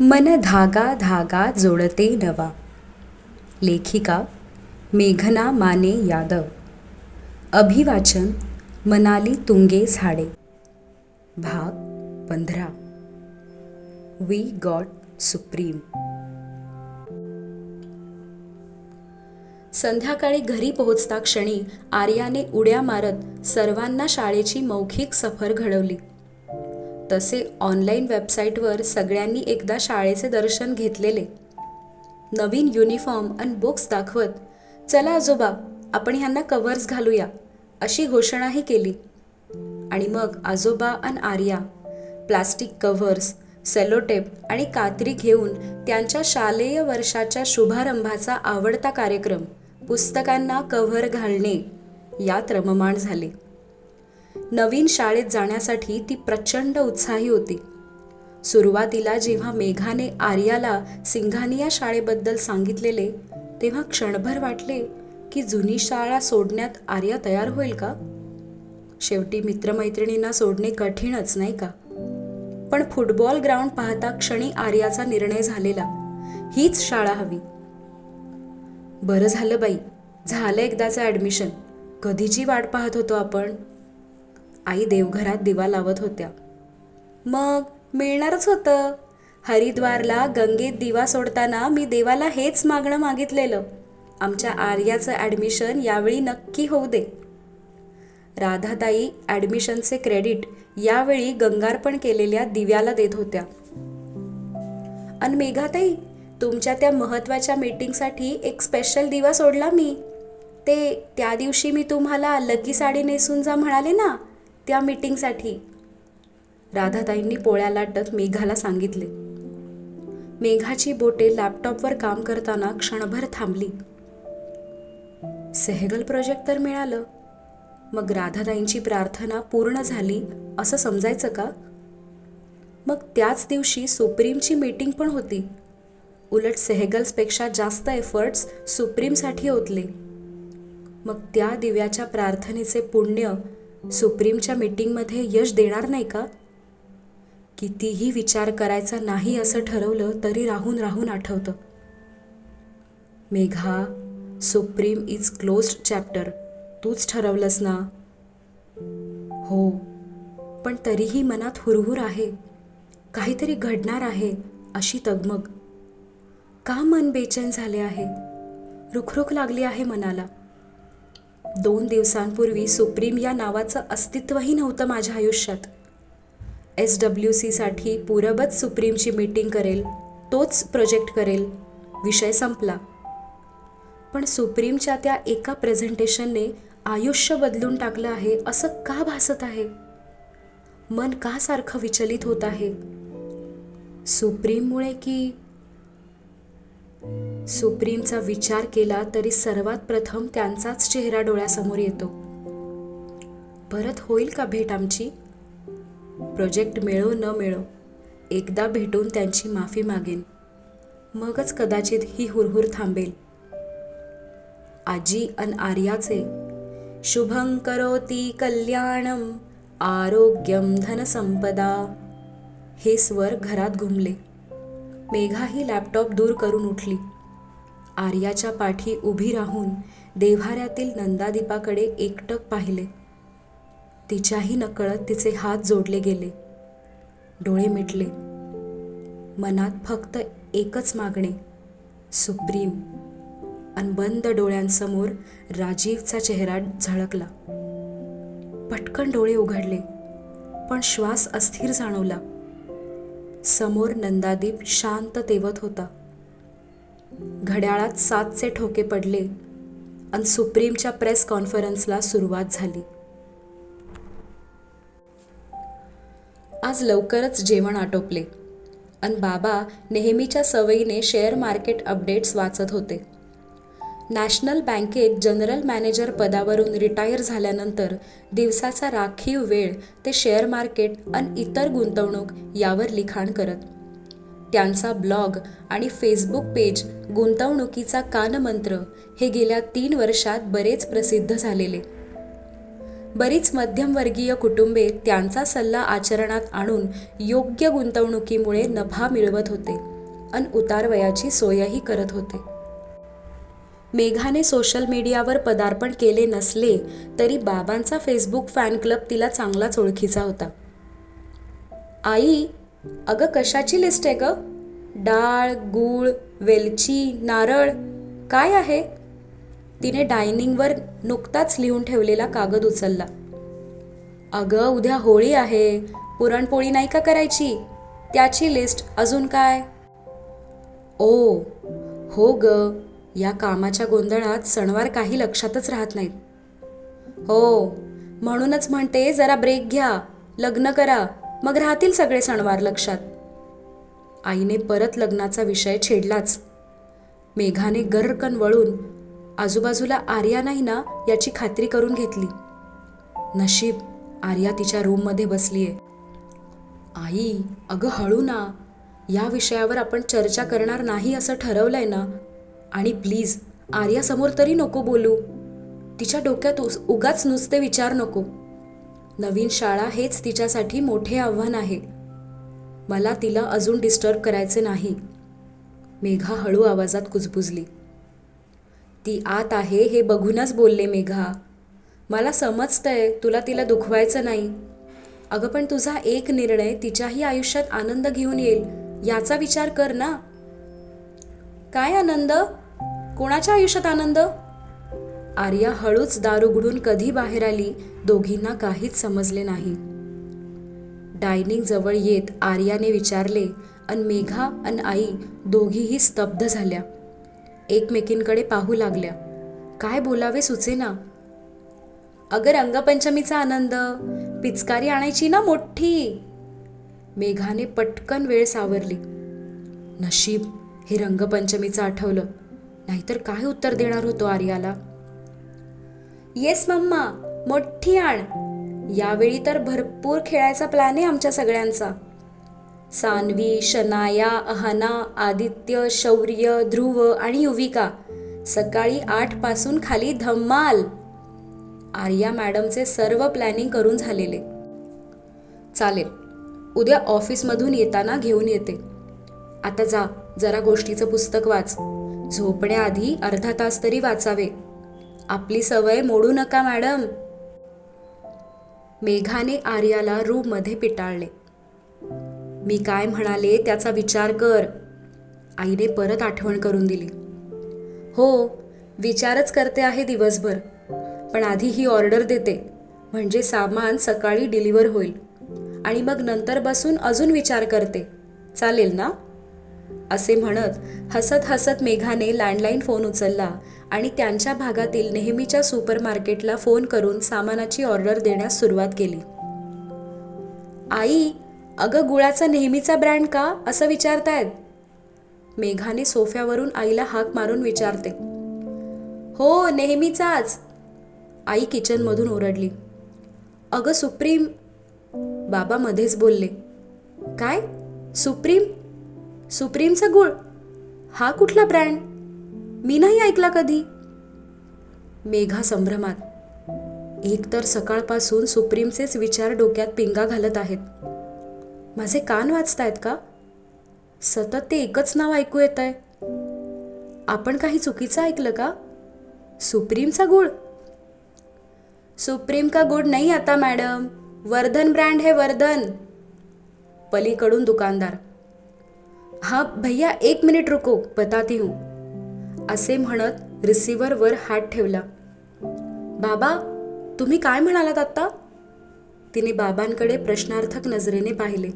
मन धागा धागा जोडते नवा. लेखिका मेघना माने यादव. अभिवाचन मनाली तुंगे झाडे. भाग पंधरा. वी गॉट सुप्रीम संध्याकाळी घरी पोहोचता क्षणी आर्याने उड्या मारत सर्वांना शाळेची मौखिक सफर घडवली. तसे ऑनलाईन वेबसाईटवर सगळ्यांनी एकदा शाळेचे दर्शन घेतलेले. नवीन युनिफॉर्म आणि बुक्स दाखवत चला आजोबा आपण ह्यांना कव्हर्स घालूया अशी घोषणाही केली. आणि मग आजोबा आणि आर्या प्लास्टिक कव्हर्स सेलोटेप आणि कात्री घेऊन त्यांच्या शालेय वर्षाच्या शुभारंभाचा आवडता कार्यक्रम पुस्तकांना कव्हर घालणे यात रममाण झाले. नवीन शाळेत जाण्यासाठी ती प्रचंड उत्साही होती. सुरुवातीला जेव्हा मेघाने आर्याला सिंघानिया शाळेबद्दल सांगितलेले तेव्हा क्षणभर वाटले की जुनी शाळा सोडण्यात आर्या तयार होईल का? शेवटी मित्रमैत्रिणींना सोडणे कठीणच नाही का? पण फुटबॉल ग्राउंड पाहता क्षणी आर्याचा निर्णय झालेला. हीच शाळा हवी. बरं झालं बाई. झालं एकदाचं ॲडमिशन. कधीची वाट पाहत होतो आपण? आई देवघरात दिवा लावत होत्या. मग मिळणारच होतं. हरिद्वारला गंगेत दिवा सोडताना मी देवाला हेच मागणं मागितलेलं. आमच्या आर्याचं ॲडमिशन यावेळी नक्की होऊ दे. राधाताई ॲडमिशनचे क्रेडिट यावेळी गंगार्पण केलेल्या दिव्याला देत होत्या. अन मेघाताई तुमच्या त्या महत्त्वाच्या मीटिंगसाठी एक स्पेशल दिवा सोडला मी. ते त्या दिवशी मी तुम्हाला लकी साडी नेसून जा म्हणाले ना? त्या मीटिंगसाठी राधाताईंनी पोळ्या लाटत मेघाला सांगितले. मेघाची बोटे लॅपटॉपवर काम करताना क्षणभर थांबली. सेहगल प्रोजेक्ट तर मिळालं. मग राधाताईंची प्रार्थना पूर्ण झाली असं समजायचं का? मग त्याच दिवशी सुप्रीमची मीटिंग पण होती. उलट सेहगल्सपेक्षा जास्त एफर्ट्स सुप्रीमसाठी ओतले. मग त्या दिव्याच्या प्रार्थनेचे पुण्य सुप्रीमच्या मीटिंगमध्ये यश देणार नाही का? कितीही विचार करायचा नाही असं ठरवलं तरी राहून राहून आठवतं. Megha Supreme is closed chapter. तूच ठरवलंस ना? हो. पण तरीही मनात हुरहुर आहे. काहीतरी घडणार आहे अशी तगमग. का मन बेचैन झाले आहे? रुखरुख लागली आहे मनाला. दोन दिवसांपूर्वी सुप्रीम या नावाचं अस्तित्वही नव्हतं माझ्या आयुष्यात. एस डब्ल्यू सीसाठी पूरबच सुप्रीमची मीटिंग करेल तोच प्रोजेक्ट करेल विषय संपला. पण सुप्रीमच्या त्या एका प्रेझेंटेशनने आयुष्य बदलून टाकलं आहे असं का भासत आहे? मन का सारखं विचलित होत आहे? सुप्रीममुळे की सुप्रीमचा विचार केला तरी सर्वात प्रथम त्यांचाच चेहरा डोळ्यासमोर येतो. परत होईल का भेट आमची? प्रोजेक्ट मिळो न मिळो एकदा भेटून त्यांची माफी मागेन. मगच कदाचित ही हुरहुर थांबेल. आजी अन आर्याचे शुभं करोती कल्याणम आरोग्यम धनसंपदा हे स्वर घरात घुमले. मेघाही लॅपटॉप दूर करून उठली. आर्याच्या पाठी उभी राहून देव्हाऱ्यातील नंदादीपाकडे एकटक पाहिले. तिच्याही नकळत तिचे हात जोडले गेले. डोळे मिटले. मनात फक्त एकच मागणे सुप्रीम. अन बंद डोळ्यांसमोर राजीवचा चेहरा झळकला. पटकन डोळे उघडले पण श्वास अस्थिर जाणवला. समोर नंदादीप शांत तेवत होता. घड्याळात सातचे ठोके पडले आणि सुप्रीमच्या प्रेस कॉन्फरन्सला सुरुवात झाली. आज लवकरच जेवण आटोपले आणि बाबा नेहमीच्या सवयीने शेअर मार्केट अपडेट्स वाचत होते. नॅशनल बँकेत जनरल मॅनेजर पदावरून रिटायर झाल्यानंतर दिवसाचा राखीव वेळ ते शेअर मार्केट आणि इतर गुंतवणूक यावर लिखाण करत. त्यांचा ब्लॉग आणि फेसबुक पेज गुंतवणुकीचा कानमंत्र हे गेल्या तीन वर्षात बरेच प्रसिद्ध झालेले. बरीच मध्यमवर्गीय कुटुंबे त्यांचा सल्ला आचरणात आणून योग्य गुंतवणुकीमुळे नफा मिळवत होते अन उतारवयाची सोयही करत होते. मेघाने सोशल मीडियावर पदार्पण केले नसले तरी बाबांचा फेसबुक फॅन क्लब तिला चांगलाच ओळखीचा होता. आई अगं कशाची लिस्ट आहे ग? डाळ गूळ वेलची नारळ काय आहे? तिने डायनिंगवर नुकताच लिहून ठेवलेला कागद उचलला. अगं उद्या होळी आहे. पुरणपोळी नाही का करायची? त्याची लिस्ट अजून काय? ओ हो ग. या कामाच्या गोंधळात सणवार काही लक्षातच राहत नाहीत. हो म्हणूनच म्हणते जरा ब्रेक घ्या लग्न करा मग राहतील सगळे सणवार लक्षात. आईने परत लग्नाचा विषय छेडलाच. मेघाने गर्रकन वळून आजूबाजूला आर्या नाही ना याची खात्री करून घेतली. नशीब आर्या तिच्या रूममध्ये बसलीये. आई अगं हळू ना या विषयावर आपण चर्चा करणार नाही असं ठरवलंय ना? आणि प्लीज आर्यासमोर तरी नको बोलू. तिच्या डोक्यात उगाच नुसते विचार नको. नवीन शाळा हेच तिच्यासाठी मोठे आव्हान आहे. मला तिला अजून डिस्टर्ब करायचे नाही. मेघा हळू आवाजात कुजबुजली. ती आत आहे हे बघूनच बोलले मेघा. मला समजतंय तुला तिला दुखवायचं नाही. अगं पण तुझा एक निर्णय तिच्याही आयुष्यात आनंद घेऊन येईल याचा विचार कर ना. काय आनंद? कोणाच्या आयुष्यात आनंद? आर्या हळूच दार उघडून कधी बाहेर आली दोघींना काहीच समजले नाही. डायनिंग जवळ येत आर्याने विचारले अन मेघा अन आई दोघीही स्तब्ध झाल्या. एकमेकींकडे पाहू लागल्या. काय बोलावे सुचेना? अगं रंगपंचमीचा आनंद पिचकारी आणायची ना मोठी? मेघाने पटकन वेळ सावरली. नशीब हे रंगपंचमीचं आठवलं. नाहीतर काय उत्तर देणार होतो आर्याला? येस मम्मा मोठी आण. यावेळी तर भरपूर खेळायचा प्लॅन आहे आमच्या सगळ्यांचा. सान्वी शनाया अहना आदित्य शौर्य ध्रुव आणि युविका सकाळी आठपासून खाली धम्माल आर्या मॅडमचे सर्व प्लॅनिंग करून झालेले. चालेल उद्या ऑफिसमधून येताना घेऊन येते. आता जा जरा गोष्टीचं पुस्तक वाच. झोपण्याआधी अर्धा तास तरी वाचावे. आपली सवय मोडू नका मॅडम. मेघाने आर्याला रूममध्ये पिटाळले. मी काय म्हणाले त्याचा विचार कर. आईने परत आठवण करून दिली. हो विचारच करते आहे दिवसभर पण आधी ही ऑर्डर देते. म्हणजे सामान सकाळी डिलिव्हर होईल. आणि मग नंतर बसून अजून विचार करते. चालेल ना? असे म्हणत हसत हसत मेघाने लँडलाईन फोन उचलला आणि त्यांच्या भागातील नेहमीच्या सुपरमार्केटला फोन करून सामानाची ऑर्डर देण्यास सुरुवात केली. आई अगं गुळाचा नेहमीचा ब्रँड का? असं विचारतायत. मेघाने सोफ्यावरून आईला हाक मारून विचारते. हो नेहमीचाच. आई किचनमधून ओरडली. अगं सुप्रीम. बाबा मध्येच बोलले. काय? सुप्रीम? सुप्रीमचा गुळ. हा कुठला ब्रँड? मी नाही ऐकला कधी. मेघा संभ्रमात. एकतर सकाळपासून सुप्रीमचेच विचार डोक्यात पिंगा घालत आहेत. माझे कान वाचतायत का? सतत ते एकच नाव ऐकू येत आहे आपण काही चुकीचं ऐकलं का? सुप्रीमचा गुळ. सुप्रीम का गुड नाही आता मॅडम. वर्धन ब्रँड हे वर्धन. पलीकडून दुकानदार. हा भैया एक मिनिट रुको बताती हूँ. असे म्हणत रिसिव्हरवर हात ठेवला. बाबा तुम्ही काय म्हणालात आत्ता? तिने बाबांकडे प्रश्नार्थक नजरेने पाहिले.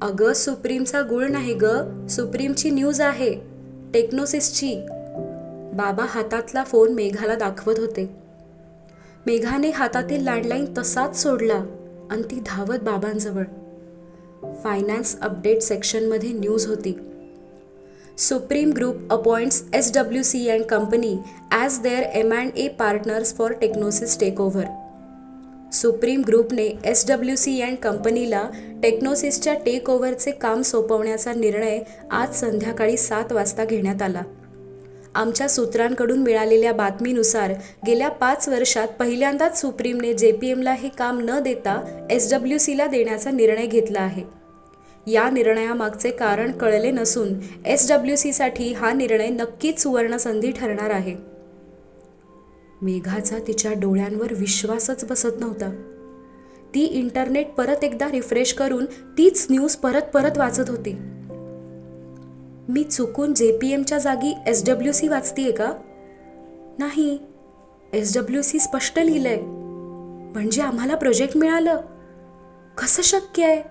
अगं सुप्रीमचा गुळ नाही ग सुप्रीमची न्यूज आहे टेक्नोसिसची. बाबा हातातला फोन मेघाला दाखवत होते. मेघाने हातातील लँडलाईन तसाच सोडला आणि ती धावत बाबांजवळ. फायनान्स अपडेट सेक्शनमध्ये न्यूज होती. Supreme group appoints S W C and company as their M and A partners for Technosys take over Supreme ग्रुपने एस डब्ल्यू सी अँड कंपनीला टेक्नोसिसच्या टेक ओव्हरचे काम सोपवण्याचा निर्णय आज संध्याकाळी सात वाजता घेण्यात आला. आमच्या सूत्रांकडून मिळालेल्या बातमीनुसार गेल्या पाच वर्षात पहिल्यांदाच सुप्रीमने जे पी एमला हे काम न देता एस डब्ल्यू सीला देण्याचा निर्णय घेतला आहे. या निर्णयामागचे कारण कळले नसून एस डब्ल्यू सीसाठी हा निर्णय नक्कीच सुवर्णसंधी ठरणार आहे. मेघाचा तिच्या डोळ्यांवर विश्वासच बसत नव्हता. ती इंटरनेट परत एकदा रिफ्रेश करून तीच न्यूज परत परत वाचत होती. मी चुकून जे पी एमच्या जागी एस डब्ल्यू सी वाचतीये का? नाही. एस डब्ल्यू सी स्पष्ट लिहिलंय. म्हणजे आम्हाला प्रोजेक्ट मिळालं. कसं शक्य आहे?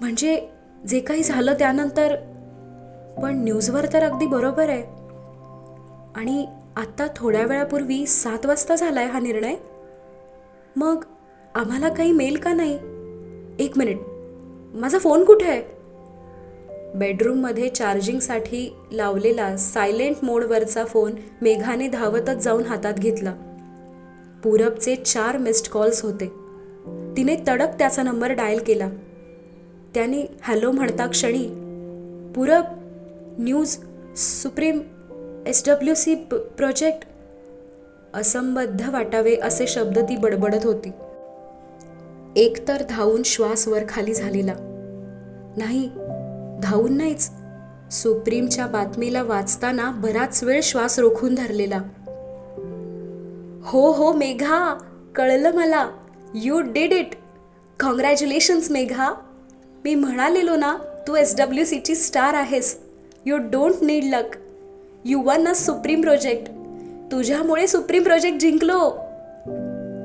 म्हणजे जे काही झालं त्यानंतर. पण न्यूजवर तर अगदी बरोबर आहे. आणि आत्ता थोड्या वेळापूर्वी सात वाजता झालाय हा निर्णय. मग आम्हाला काही मेल का नाही? एक मिनिट. माझा फोन कुठे आहे? बेडरूममध्ये चार्जिंगसाठी लावलेला सायलेंट मोडवरचा फोन मेघाने धावतच जाऊन हातात घेतला. पूरबचे चार मिस्ड कॉल्स होते. तिने तडक त्याचा नंबर डायल केला. त्याने हॅलो म्हणता क्षणी Purab news Supreme S W C project. असंबद्ध वाटावे असे शब्द ती बडबडत होती. एकतर धावून श्वास वर खाली झालेला. नाही धावून नाहीच. सुप्रीमच्या बातमीला वाचताना बराच वेळ श्वास रोखून धरलेला. हो हो मेघा कळलं मला. You did it congratulations Megha. मी म्हणालेलो ना तू एस डब्ल्यू सीची स्टार आहेस. You don't need luck you won a Supreme project तुझ्यामुळे सुप्रीम प्रोजेक्ट जिंकलो.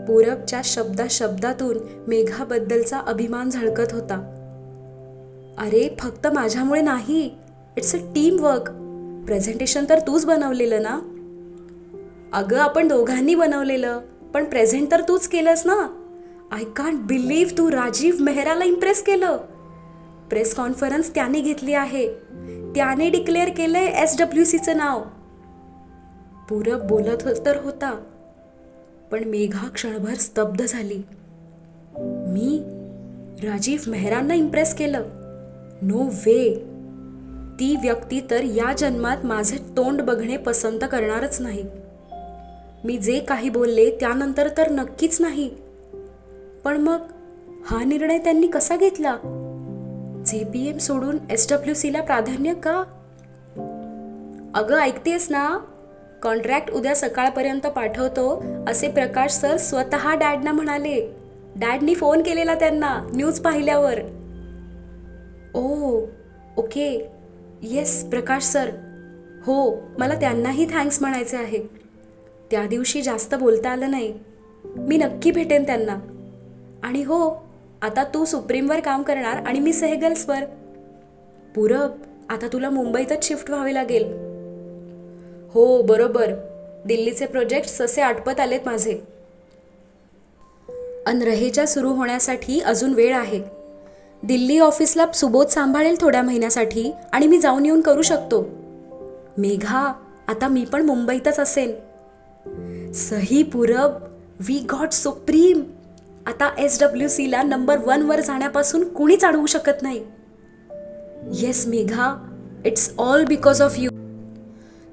पूरबच्या शब्दा शब्दातून मेघाबद्दलचा अभिमान झळकत होता. अरे फक्त माझ्यामुळे नाही. It's a team work presentation तर तूच बनवलेलं ना? अगं आपण दोघांनी बनवलेलं पण प्रेझेंट तर तूच केलंस ना? आय कांट बिलीव्ह तू राजीव मेहराला इम्प्रेस केलं. प्रेस कॉन्फरन्स त्याने घेतली आहे. त्याने डिक्लेअर केलंय एस डब्ल्यू सीचं नाव. पूरब बोलत हो- तर होता. पण मेघा क्षणभर स्तब्ध झाली. मी राजीव मेहरांना इम्प्रेस केलं. No way. ती व्यक्ती तर या जन्मात माझे तोंड बघणे पसंत करणारच नाही. मी जे काही बोलले त्यानंतर तर नक्कीच नाही. पण मग हा निर्णय त्यांनी कसा घेतला? जे पी एम सोडून एस डब्ल्यू सीला प्राधान्य का? अगं ऐकतेस ना कॉन्ट्रॅक्ट उद्या सकाळपर्यंत पाठवतो असे प्रकाश सर स्वतः डॅडना म्हणाले. डॅडनी फोन केलेला त्यांना न्यूज पाहिल्यावर. Oh okay. Yes Prakash sir हो मला त्यांनाही थँक्स म्हणायचे आहे. त्या दिवशी जास्त बोलता आलं नाही. मी नक्की भेटेन त्यांना. आणि हो आता तू सुप्रीमवर काम करणार आणि मी सेहगल्सवर पूरब आता तुला मुंबईतच शिफ्ट व्हावे लागेल. हो बरोबर. दिल्लीचे प्रोजेक्ट ससे आटपत आलेत माझे. अन रहेजा सुरू होण्यासाठी अजून वेळ आहे. दिल्ली ऑफिसला सुबोध सांभाळेल थोड्या महिन्यासाठी आणि मी जाऊन येऊन करू शकतो. मेघा आता मी पण मुंबईतच असेन. सही पूरब वी गॉट सुप्रीम. आता एस डब्ल्यू सीला नंबर वनवर जाण्यापासून कुणीच अडवू शकत नाही. Yes Megha it's all because of you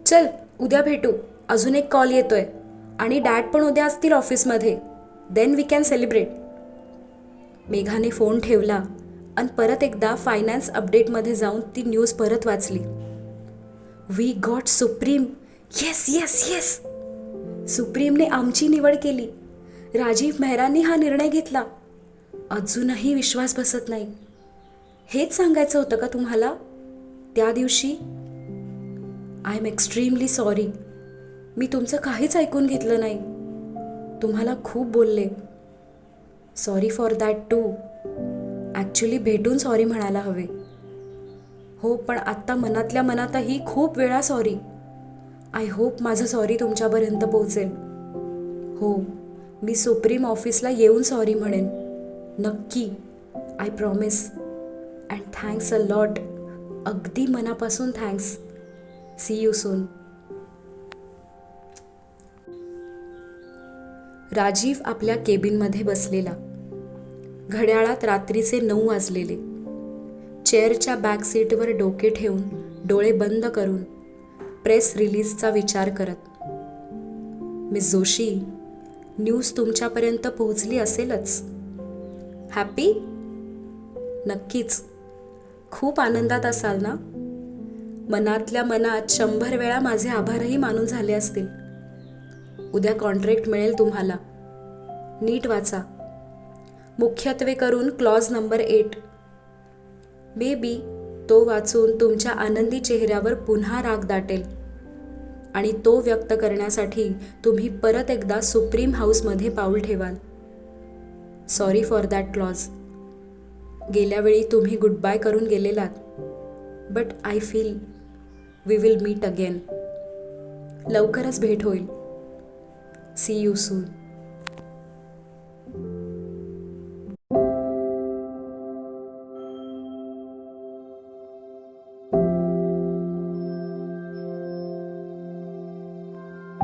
चल उद्या भेटू. अजून एक कॉल येतोय. आणि डॅड पण उद्या असतील ऑफिसमध्ये देन वी कॅन सेलिब्रेट मेघाने फोन ठेवला. आणि परत एकदा फायनान्स अपडेटमध्ये जाऊन ती न्यूज परत वाचली. We got Supreme yes yes yes सुप्रीमने आमची निवड केली. राजीव मेहरांनी हा निर्णय घेतला. अजूनही विश्वास बसत नाही. हेच सांगायचं होतं का तुम्हाला? त्या दिवशी आय एम एक्स्ट्रीमली सॉरी मी तुमचं काहीच ऐकून घेतलं नाही. तुम्हाला खूप बोलले. Sorry for that too actually भेटून सॉरी म्हणायला हवे. हो पण आत्ता मनातल्या मनातही खूप वेळा सॉरी आय होप माझं सॉरी तुमच्यापर्यंत पोहोचेल. हो मी सुप्रीम ऑफिसला येऊन सॉरी म्हणेन. नक्की I promise and thanks a lot अगदी मनापासून thanks see you soon Rajiv आपल्या केबिनमध्ये बसलेला. घड्याळात रात्रीचे नऊ वाजलेले. चेअरच्या बॅक सीटवर डोके ठेवून डोळे बंद करून प्रेस रिलीजचा विचार करत. मिस जोशी न्यूज तुमच्यापर्यंत पोहोचली असेलच. हॅपी? नक्कीच. खूप आनंदात असाल ना? मनातल्या मनात शंभर वेळा माझे आभारही मानून झाले असतील. उद्या कॉन्ट्रॅक्ट मिळेल तुम्हाला. नीट वाचा. मुख्यत्वे करून clause number eight may be तो वाचून तुमच्या आनंदी चेहऱ्यावर पुन्हा राग दाटेल आणि तो व्यक्त करण्यासाठी तुम्ही परत एकदा सुप्रीम हाऊसमध्ये पाऊल ठेवाल. सॉरी फॉर दॅट क्लॉज गेल्यावेळी तुम्ही गुड बाय करून गेलेलात. But I feel we will meet again लवकरच भेट होईल. C you soon